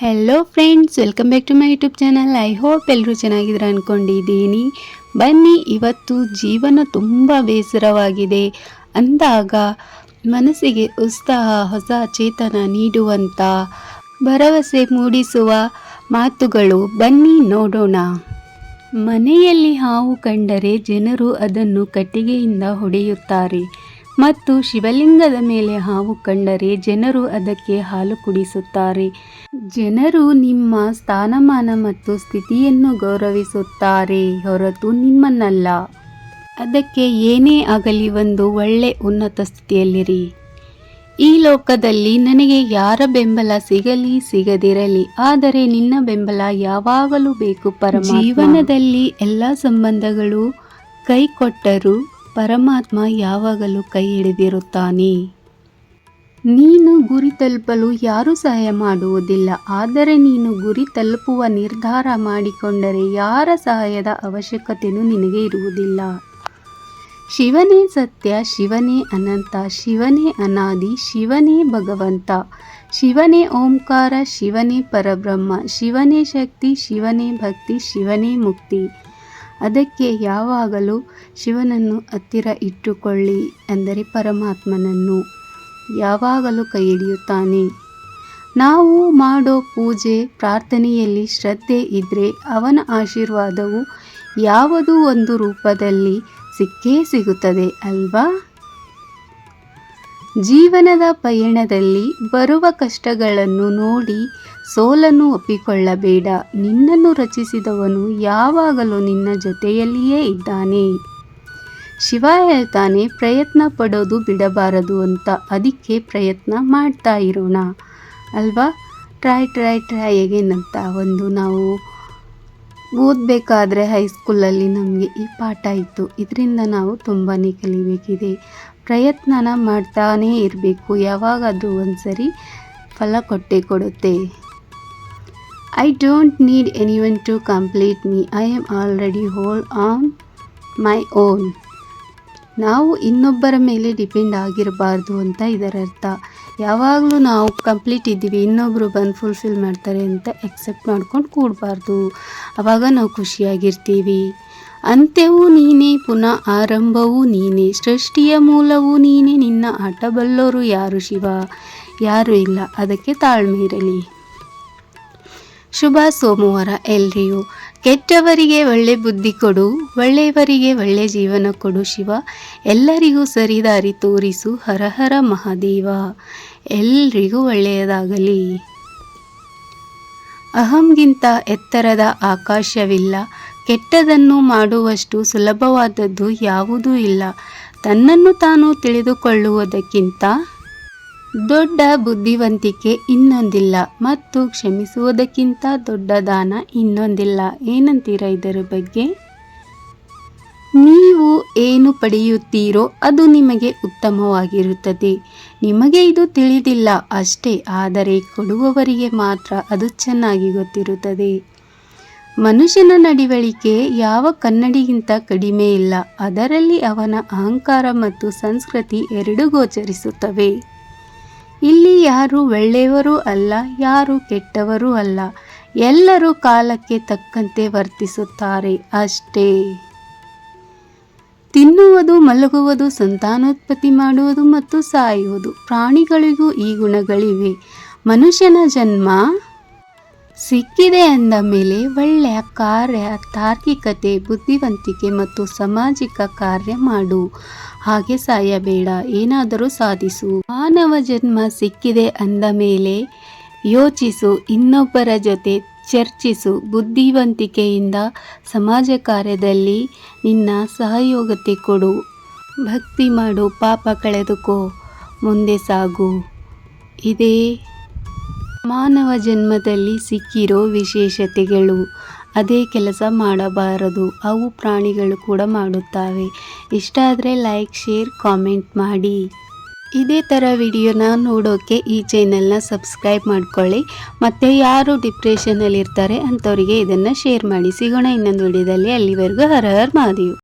Hello friends welcome back to my YouTube channel I hope ಎಲ್ಲರೂ ಚೆನ್ನಾಗಿದ್ರು ಅಂದ್ಕೊಂಡಿದ್ದೀನಿ ಬನ್ನಿ, ಇವತ್ತು ಜೀವನ ತುಂಬ ಬೇಸರವಾಗಿದೆ. ಅಂದಾಗ ಮನಸ್ಸಿಗೆ ಉತ್ಸಾಹ, ಹೊಸ ಚೇತನ ನೀಡುವಂಥ ಭರವಸೆ ಮೂಡಿಸುವ ಮಾತುಗಳು. ಬನ್ನಿ, ನೋಡೋಣ. ಮನೆಯಲ್ಲಿ ಹಾವು ಕಂಡರೆ ಜನರು ಅದನ್ನು ಕಟ್ಟಿಗೆಯಿಂದ ಹೊಡೆಯುತ್ತಾರೆ. ಮತ್ತು ಶಿವಲಿಂಗದ ಮೇಲೆ ಹಾವು ಕಂಡರೆ ಜನರು ಅದಕ್ಕೆ ಹಾಲು ಕುಡಿಸುತ್ತಾರೆ. ಜನರು ನಿಮ್ಮ ಸ್ಥಾನಮಾನ ಮತ್ತು ಸ್ಥಿತಿಯನ್ನು ಗೌರವಿಸುತ್ತಾರೆ ಹೊರತು ನಿಮ್ಮನ್ನಲ್ಲ. ಅದಕ್ಕೆ ಏನೇ ಆಗಲಿ ಒಂದು ಒಳ್ಳೆ ಉನ್ನತ ಸ್ಥಿತಿಯಲ್ಲಿರಿ. ಈ ಲೋಕದಲ್ಲಿ ನನಗೆ ಯಾರ ಬೆಂಬಲ ಸಿಗಲಿ ಸಿಗದಿರಲಿ, ಆದರೆ ನಿನ್ನ ಬೆಂಬಲ ಯಾವಾಗಲೂ ಬೇಕು ಪರ ಜೀವನದಲ್ಲಿ ಎಲ್ಲ ಸಂಬಂಧಗಳು ಕೈ ಕೊಟ್ಟರೂ ಪರಮಾತ್ಮ ಯಾವಾಗಲೂ ಕೈ ಹಿಡಿದಿರುತ್ತಾನೆ. ನೀನು ಗುರಿ ತಲುಪಲು ಯಾರೂ ಸಹಾಯ ಮಾಡುವುದಿಲ್ಲ. ಆದರೆ ನೀನು ಗುರಿ ತಲುಪುವ ನಿರ್ಧಾರ ಮಾಡಿಕೊಂಡರೆ ಯಾರ ಸಹಾಯದ ಅವಶ್ಯಕತೆಯೂ ನಿನಗೆ ಇರುವುದಿಲ್ಲ. ಶಿವನೇ ಸತ್ಯ, ಶಿವನೇ ಅನಂತ, ಶಿವನೇ ಅನಾದಿ, ಶಿವನೇ ಭಗವಂತ, ಶಿವನೇ ಓಂಕಾರ, ಶಿವನೇ ಪರಬ್ರಹ್ಮ, ಶಿವನೇ ಶಕ್ತಿ, ಶಿವನೇ ಭಕ್ತಿ, ಶಿವನೇ ಮುಕ್ತಿ. ಅದಕ್ಕೆ ಯಾವಾಗಲೂ ಶಿವನನ್ನು ಹತ್ತಿರ ಇಟ್ಟುಕೊಳ್ಳಿ ಅಂದರೆ ಪರಮಾತ್ಮನನ್ನು ಯಾವಾಗಲೂ ಕೈ ಹಿಡಿಯುತ್ತಾನೆ ನಾವು ಮಾಡೋ ಪೂಜೆ, ಪ್ರಾರ್ಥನೆಯಲ್ಲಿ ಶ್ರದ್ಧೆ ಇದ್ದರೆ ಅವನ ಆಶೀರ್ವಾದವು ಯಾವುದೂ ಒಂದು ರೂಪದಲ್ಲಿ ಸಿಕ್ಕೇ ಸಿಗುತ್ತದೆ, ಅಲ್ವಾ? ಜೀವನದ ಪಯಣದಲ್ಲಿ ಬರುವ ಕಷ್ಟಗಳನ್ನು ನೋಡಿ ಸೋಲನ್ನು ಒಪ್ಪಿಕೊಳ್ಳಬೇಡ. ನಿನ್ನನ್ನು ರಚಿಸಿದವನು ಯಾವಾಗಲೂ ನಿನ್ನ ಜೊತೆಯಲ್ಲಿಯೇ ಇದ್ದಾನೆ. ಶಿವ ಹೇಳ್ತಾನೆ ಪ್ರಯತ್ನ ಪಡೋದು ಬಿಡಬಾರದು ಅಂತ ಅದಕ್ಕೆ ಪ್ರಯತ್ನ ಮಾಡ್ತಾ ಇರೋಣ. ಅಲ್ವಾ? ಟ್ರೈ ಟ್ರೈ ಟ್ರೈ ಎಗೇನ್ ಅಂತ ಒಂದು ನಾವು ಓದಬೇಕಾದ್ರೆ ಹೈಸ್ಕೂಲಲ್ಲಿ ನಮಗೆ ಈ ಪಾಠ ಇತ್ತು. ಇದರಿಂದ ನಾವು ತುಂಬಾ ಕಲಿಬೇಕಿದೆ. ಪ್ರಯತ್ನನ ಮಾಡ್ತಾನೇ ಇರಬೇಕು. ಯಾವಾಗ ಒಂದು ಸರಿ ಫಲ ಕೊಟ್ಟೆ ಕೊಡುತ್ತೆ. I don't need any one to complete me I am already whole on my own ನಾವು ಇನ್ನೊಬ್ಬರ ಮೇಲೆ ಡಿಪೆಂಡ್ ಆಗಿರಬಾರ್ದು ಅಂತ ಇದರ ಅರ್ಥ ಯಾವಾಗಲೂ ನಾವು ಕಂಪ್ಲೀಟ್ ಇದ್ದೀವಿ. ಇನ್ನೊಬ್ಬರು ಬಂದು ಫುಲ್ಫಿಲ್ ಮಾಡ್ತಾರೆ ಅಂತ ಎಕ್ಸೆಪ್ಟ್ ಮಾಡ್ಕೊಂಡು ಕೂಡಬಾರ್ದು. ಆವಾಗ ನಾವು ಖುಷಿಯಾಗಿರ್ತೀವಿ. ಅಂತ್ಯವೂ ನೀನೇ, ಪುನಃ ಆರಂಭವೂ ನೀನೇ, ಸೃಷ್ಟಿಯ ಮೂಲವೂ ನೀನೇ, ನಿನ್ನ ಆಟ ಬಲ್ಲೋರು ಯಾರು ಶಿವ? ಯಾರೂ ಇಲ್ಲ, ಅದಕ್ಕೆ ತಾಳ್ಮೆ ಇರಲಿ. ಶುಭ ಸೋಮವಾರ ಎಲ್ರಿಗೂ. ಕೆಟ್ಟವರಿಗೆ ಒಳ್ಳೆ ಬುದ್ಧಿ ಕೊಡು, ಒಳ್ಳೆಯವರಿಗೆ ಒಳ್ಳೆ ಜೀವನ ಕೊಡು ಶಿವ. ಎಲ್ಲರಿಗೂ ಸರಿದಾರಿ ತೋರಿಸು ಹರಹರ ಮಹಾದೇವ. ಎಲ್ರಿಗೂ ಒಳ್ಳೆಯದಾಗಲಿ. ಅಹಂಗಿಂತ ಎತ್ತರದ ಆಕಾಶವಿಲ್ಲ ಕೆಟ್ಟದನ್ನು ಮಾಡುವಷ್ಟು ಸುಲಭವಾದದ್ದು ಯಾವುದೂ ಇಲ್ಲ. ತನ್ನನ್ನು ತಾನು ತಿಳಿದುಕೊಳ್ಳುವುದಕ್ಕಿಂತ ದೊಡ್ಡ ಬುದ್ಧಿವಂತಿಕೆ ಇನ್ನೊಂದಿಲ್ಲ ಮತ್ತು ಕ್ಷಮಿಸುವುದಕ್ಕಿಂತ ದೊಡ್ಡ ದಾನ ಇನ್ನೊಂದಿಲ್ಲ. ಏನಂತೀರ ಇದರ ಬಗ್ಗೆ? ನೀವು ಏನು ಪಡೆಯುತ್ತೀರೋ ಅದು ನಿಮಗೆ ಉತ್ತಮವಾಗಿರುತ್ತದೆ. ನಿಮಗೆ ಇದು ತಿಳಿದಿಲ್ಲ ಅಷ್ಟೇ, ಆದರೆ ಕೊಡುವವರಿಗೆ ಮಾತ್ರ ಅದು ಚೆನ್ನಾಗಿ ಗೊತ್ತಿರುತ್ತದೆ. ಮನುಷ್ಯನ ನಡವಳಿಕೆ ಯಾವ ಕನ್ನಡಿಗಿಂತ ಕಡಿಮೆ ಇಲ್ಲ, ಅದರಲ್ಲಿ ಅವನ ಅಹಂಕಾರ ಮತ್ತು ಸಂಸ್ಕೃತಿ ಎರಡೂ ಗೋಚರಿಸುತ್ತವೆ. ಇಲ್ಲಿ ಯಾರು ಒಳ್ಳೆಯವರು ಅಲ್ಲ, ಯಾರು ಕೆಟ್ಟವರು ಅಲ್ಲ, ಎಲ್ಲರೂ ಕಾಲಕ್ಕೆ ತಕ್ಕಂತೆ ವರ್ತಿಸುತ್ತಾರೆ ಅಷ್ಟೇ. ತಿನ್ನುವುದು, ಮಲಗುವುದು, ಸಂತಾನೋತ್ಪತ್ತಿ ಮಾಡುವುದು ಮತ್ತು ಸಾಯುವುದು ಪ್ರಾಣಿಗಳಿಗೂ ಈ ಗುಣಗಳಿವೆ. ಮನುಷ್ಯನ ಜನ್ಮ ಸಿಕ್ಕಿದೆ ಅಂದ ಮೇಲೆ ಒಳ್ಳೆಯ ಕಾರ್ಯ, ತಾರ್ಕಿಕತೆ, ಬುದ್ಧಿವಂತಿಕೆ ಮತ್ತು ಸಾಮಾಜಿಕ ಕಾರ್ಯ ಮಾಡು. ಹಾಗೆ ಸಾಯಬೇಡ, ಏನಾದರೂ ಸಾಧಿಸು. ಮಾನವ ಜನ್ಮ ಸಿಕ್ಕಿದೆ ಅಂದ ಮೇಲೆ ಯೋಚಿಸು, ಇನ್ನೊಬ್ಬರ ಜೊತೆ ಚರ್ಚಿಸು. ಬುದ್ಧಿವಂತಿಕೆಯಿಂದ ಸಮಾಜ ಕಾರ್ಯದಲ್ಲಿ ನಿನ್ನ ಸಹಯೋಗತೆ ಕೊಡು. ಭಕ್ತಿ ಮಾಡು, ಪಾಪ ಕಳೆದುಕೋ, ಮುಂದೆ ಸಾಗು. ಇದೇ ಮಾನವ ಜನ್ಮದಲ್ಲಿ ಸಿಕ್ಕಿರೋ ವಿಶೇಷತೆಗಳು. ಅದೇ ಕೆಲಸ ಮಾಡಬಾರದು. ಅವು ಪ್ರಾಣಿಗಳು ಕೂಡ ಮಾಡುತ್ತವೆ. ಇಷ್ಟ ಆದರೆ ಲೈಕ್ ಶೇರ್ ಕಾಮೆಂಟ್ ಮಾಡಿ. ಇದೇ ಥರ ವಿಡಿಯೋನ ನೋಡೋಕ್ಕೆ ಈ ಚಾನೆಲ್ನ ಸಬ್ಸ್ಕ್ರೈಬ್ ಮಾಡ್ಕೊಳ್ಳಿ. ಮತ್ತು ಯಾರು ಡಿಪ್ರೆಷನಲ್ಲಿರ್ತಾರೆ ಅಂಥವರಿಗೆ ಇದನ್ನು ಶೇರ್ ಮಾಡಿ. ಸಿಗೋಣ ಇನ್ನೊಂದು ವಿಡಿಯೋದಲ್ಲಿ. ಅಲ್ಲಿವರೆಗೂ ಹರ ಹರ್ ಮಹಾದೇವ್.